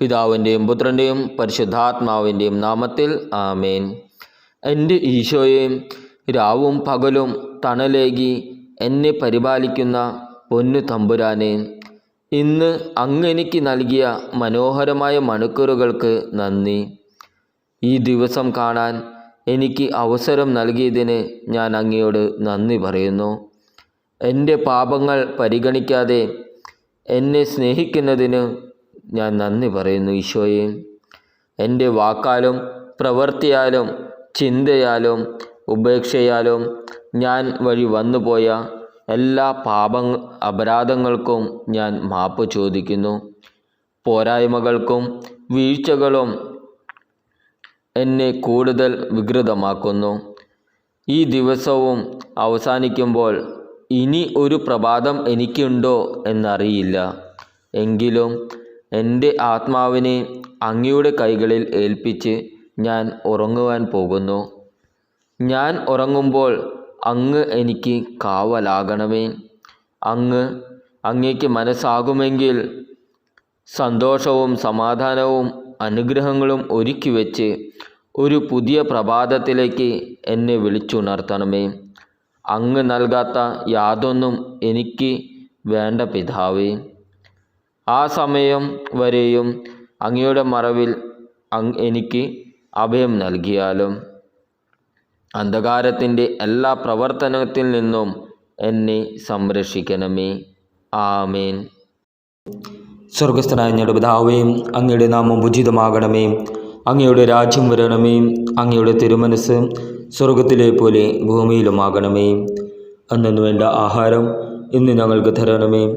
പിതാവിന്റെയും പുത്രന്റെയും പരിശുദ്ധാത്മാവിന്റെയും നാമത്തിൽ ആമേൻ. എന്റെ ഈശോയെ രാവും പകലും തണലേകി എന്നെ പരിപാലിക്കുന്ന പൊന്നു തമ്പുരാനെ ഇന്ന് അങ്ങെനിക്ക് നൽകിയ മനോഹരമായ മണിക്കൂറുകൾക്ക് നന്ദി. ഈ ദിവസം കാണാൻ എനിക്ക് അവസരം നൽകിയതിന് ഞാൻ അങ്ങയോട് നന്ദി പറയുന്നു. എന്റെ പാപങ്ങൾ പരിഗണിക്കാതെ എന്നെ സ്നേഹിക്കുന്നതിന് ഞാൻ നന്ദി പറയുന്നു ഈശോയെ. എന്റെ വാക്കാലും പ്രവൃത്തിയാലും ചിന്തയാലും ഉപേക്ഷയാലും ഞാൻ വഴി വന്നുപോയ എല്ലാ പാപ അപരാധങ്ങൾക്കും ഞാൻ മാപ്പ് ചോദിക്കുന്നു. പോരായ്മകൾക്കും വീഴ്ചകളും എന്നെ കൂടുതൽ വികൃതമാക്കുന്നു. ഈ ദിവസവും അവസാനിക്കുമ്പോൾ ഇനി ഒരു പ്രഭാതം എനിക്കുണ്ടോ എന്നറിയില്ല. എങ്കിലും എന്റെ ആത്മാവിനെ അങ്ങയുടെ കൈകളിൽ ഏൽപ്പിച്ച് ഞാൻ ഉറങ്ങുവാൻ പോകുന്നു. ഞാൻ ഉറങ്ങുമ്പോൾ അങ്ങ് എനിക്ക് കാവലാകണമേ. അങ്ങ് അങ്ങേക്ക് മനസ്സാകുമെങ്കിൽ സന്തോഷവും സമാധാനവും അനുഗ്രഹങ്ങളും ഒരുക്കി വെച്ച് ഒരു പുതിയ പ്രഭാതത്തിലേക്ക് എന്നെ വിളിച്ചുണർത്തണമേ. അങ്ങ് നൽകാത്ത യാതൊന്നും എനിക്ക് വേണ്ട പിതാവേ. ആ സമയം വരെയും അങ്ങയുടെ മറവിൽ എനിക്ക് അഭയം നൽകിയാലും അന്ധകാരത്തിന്റെ എല്ലാ പ്രവർത്തനത്തിൽ നിന്നും എന്നെ സംരക്ഷിക്കണമേ. ആമേൻ. സ്വർഗസ്ഥനായ ഞങ്ങളുടെ പിതാവേയും അങ്ങയുടെ നാമം ഉചിതമാകണമേ. അങ്ങയുടെ രാജ്യം വരണമേ. അങ്ങയുടെ തിരുമനസ് സ്വർഗത്തിലെ പോലെ ഭൂമിയിലുമാകണമേ. അന്നു വേണ്ട ആഹാരം ഇന്ന് ഞങ്ങൾക്ക് തരണമേ.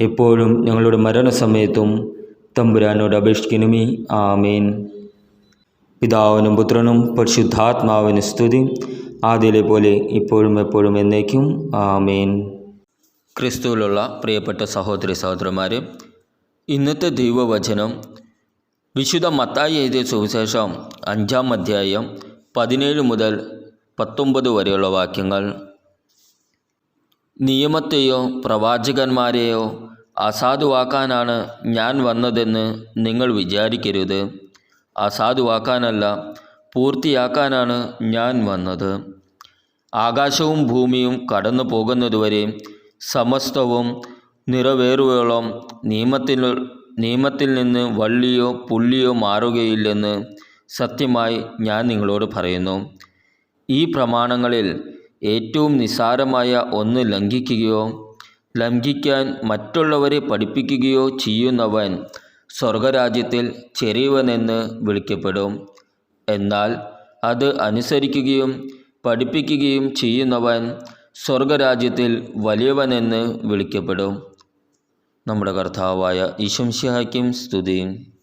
എപ്പോഴും ഞങ്ങളുടെ മരണസമയത്തും തമ്പുരാനോട് അപേക്ഷിക്കണമേ. ആമേൻ. പിതാവിനും പുത്രനും പരിശുദ്ധാത്മാവിന് സ്തുതി. ആദ്യയിലെ പോലെ ഇപ്പോഴും എപ്പോഴും എന്നേക്കും. ആമേൻ. ക്രിസ്തുവിലുള്ള പ്രിയപ്പെട്ട സഹോദരി സഹോദരന്മാരെ ഇന്നത്തെ ദൈവവചനം വിശുദ്ധ മത്തായി എഴുതിയ സുവിശേഷം അഞ്ചാം അധ്യായം പതിനേഴ് മുതൽ പത്തൊമ്പത് വരെയുള്ള വാക്യങ്ങൾ നിയമത്തെയോ പ്രവാചകന്മാരെയോ അസാധുവാക്കാനാണ് ഞാൻ വന്നതെന്ന് നിങ്ങൾ വിചാരിക്കരുത്. അസാധുവാക്കാനല്ല പൂർത്തിയാക്കാനാണ് ഞാൻ വന്നത്. ആകാശവും ഭൂമിയും കടന്നു പോകുന്നതുവരെ സമസ്തവും നിറവേറുവോളം നിയമത്തിൽ നിയമത്തിൽ നിന്ന് വള്ളിയോ പുള്ളിയോ മാറുകയില്ലെന്ന് സത്യമായി ഞാൻ നിങ്ങളോട് പറയുന്നു. ഈ പ്രമാണങ്ങളിൽ ഏറ്റവും നിസാരമായ ഒന്ന് ലംഘിക്കുകയോ ലംഘിക്കാൻ മറ്റുള്ളവരെ പഠിപ്പിക്കുകയോ ചെയ്യുന്നവൻ സ്വർഗരാജ്യത്തിൽ ചെറിയവനെന്ന് വിളിക്കപ്പെടും. എന്നാൽ അത് അനുസരിക്കുകയും പഠിപ്പിക്കുകയും ചെയ്യുന്നവൻ സ്വർഗരാജ്യത്തിൽ വലിയവനെന്ന് വിളിക്കപ്പെടും. നമ്മുടെ കർത്താവായ ഈശംശിഹായ്ക്കും സ്തുതിയും.